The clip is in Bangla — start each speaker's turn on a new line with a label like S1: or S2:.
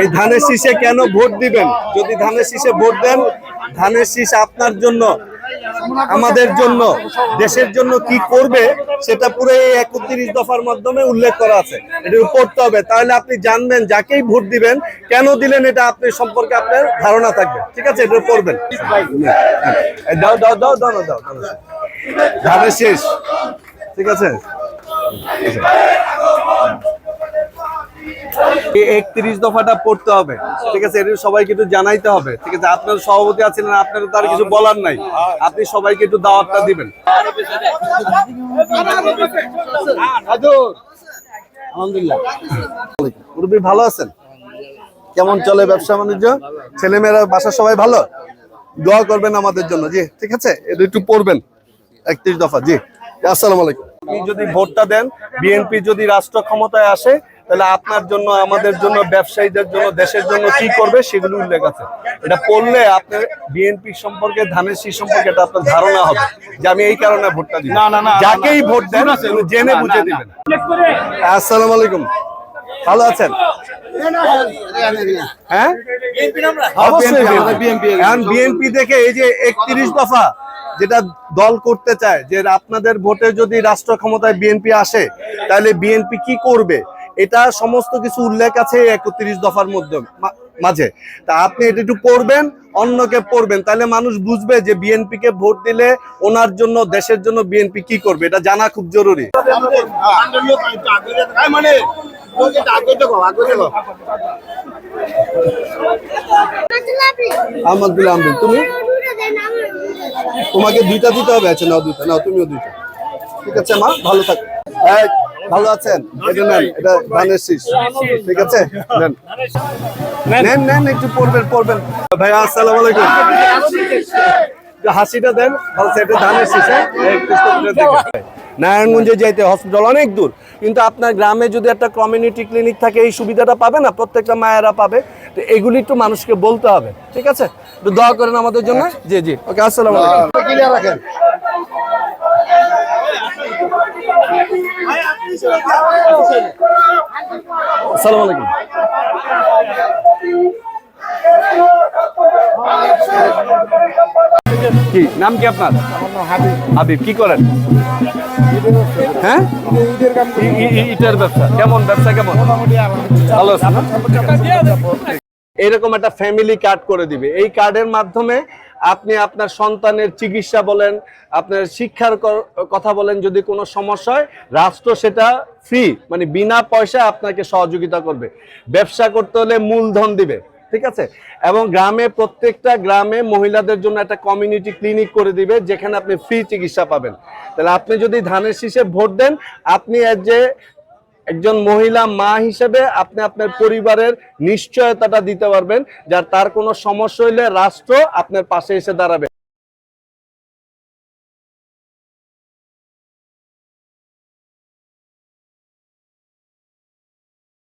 S1: এই ধানের শীষে কেন ভোট দিবেন? যদি ধানের শীষে ভোট দেন, ধানের শীষ আপনার জন্য, আমাদের জন্য, দেশের জন্য কি করবে সেটা পুরো এই একত্রিশ দফার মাধ্যমে উল্লেখ করা আছে। এটা পড়তে হবে। তাহলে আপনি জানবেন যাকেই ভোট দিবেন, কেন দিলেন এটা আপনি সম্পর্কে আপনার ধারণা থাকবে। ঠিক আছে? এটা পড়বেন দাও দাও দাও দাও দাও। ধানের শেষ। ঠিক আছে? একত্রিশ দফাটা পড়তে হবে। ঠিক আছে, এটা সবাইকে একটু জানাইতে হবে। ঠিক আছে, আপনার সভাপতি আছেন আপনার তো আর কিছু বলার নাই। আপনি সবাইকে একটু দাওয়াতটা দিবেন। আলহামদুলিল্লাহ। ভালো আছেন? কেমন চলে ব্যবসা বাণিজ্য? ছেলেমেয়েরা, বাসার সবাই ভালো? দোয়া করবেন আমাদের জন্য, জি, ঠিক আছে? এটা একটু পড়বেন। একত্রিশ দফা, জি। আসসালামু আলাইকুম। আপনি যদি ভোটটা দেন, বিএনপি যদি রাষ্ট্র ক্ষমতায় আসে তাহলে আপনার জন্য আমাদের জন্য ব্যবসায়ীদের জন্য দেশের জন্য কি করবে সেগুলো উল্লেখ আছে। এটা পড়লে আপনার বিএনপি সম্পর্কে ধানের শীষ সম্পর্কে এটা আপনার ধারণা হবে যে আমি এই কারণে ভোটটা দিই না না না যাকেই ভোট দেন জেনে বুঝে দিবেন। আসসালামু আলাইকুম। ভালো আছেন? হ্যাঁ? বিএনপি দেখে এই যে একত্রিশ দফা যেটা দল করতে চায় যে আপনাদের ভোটে যদি রাষ্ট্র ক্ষমতায় বিএনপি আসে তাহলে বিএনপি কি করবে? এটা সমস্ত কিছু উল্লেখ আছে একত্রিশ দফার মধ্যে মাঝে। তা আপনি এটা একটু পড়বেন, অন্যকে পড়বেন, তাহলে মানুষ বুঝবে যে বিএনপি কে ভোট দিলে ওনার জন্য, দেশের জন্য বিএনপি কি করবে, এটা জানা খুব জরুরি। তুমি? তোমাকে দুইটা দিতে হবে আছে নাও দুইটা, নাও, তুমিও দুইটা। ঠিক আছে, মা, ভালো থাক। ভালো আছেন? এটা নেন এটা ধানের শীষ। ঠিক আছে? নেন। নেন। নেন একটু পড়বেন পড়বেন। ভাইয়া আসসালামু আলাইকুম। হাসিটা দেন ধানের শীষ হ্যাঁ? নারায়ণগঞ্জে যাইতে হসপিটাল অনেক দূর। কিন্তু আপনার গ্রামে যদি একটা কমিউনিটি ক্লিনিক থাকে এই সুবিধাটা পাবে না? প্রত্যেকটা মায়েরা পাবে। তো এগুলি একটু মানুষকে বলতে হবে। ঠিক আছে? একটু দোয়া করেন আমাদের জন্য। জি জি। ওকে আসসালামু আলাইকুম।
S2: রাখেন।
S1: আসসালামু আলাইকুম। কি, নাম কি আপনার? হাবিব, কি করেন? হ্যাঁ? ইটের ব্যবসা, কেমন? ব্যবসা কেমন? ভালো এরকম একটা ফ্যামিলি কার্ড করে দিবে। এই কার্ডের মাধ্যমে আপনি আপনার সন্তানের চিকিৎসা বলেন, আপনার শিক্ষার কথা বলেন, যদি কোনো সমস্যা হয়, রাষ্ট্র সেটা ফ্রি মানে বিনা পয়সায় আপনাকে সহযোগিতা করবে। ব্যবসা করতে হলে মূলধন দিবে, ঠিক আছে? এবং গ্রামে, প্রত্যেকটা গ্রামে মহিলাদের জন্য একটা কমিউনিটি ক্লিনিক করে দিবে, যেখানে আপনি ফ্রি চিকিৎসা পাবেন। তাহলে আপনি যদি ধানের শীষে ভোট দেন, আপনি এর যে একজন মহিলা মা হিসেবে আপনি আপনার পরিবারের নিশ্চয়তাটা দিতে পারবেন যার তার কোনো সমস্যা হইলে রাষ্ট্র আপনার পাশে এসে দাঁড়াবে।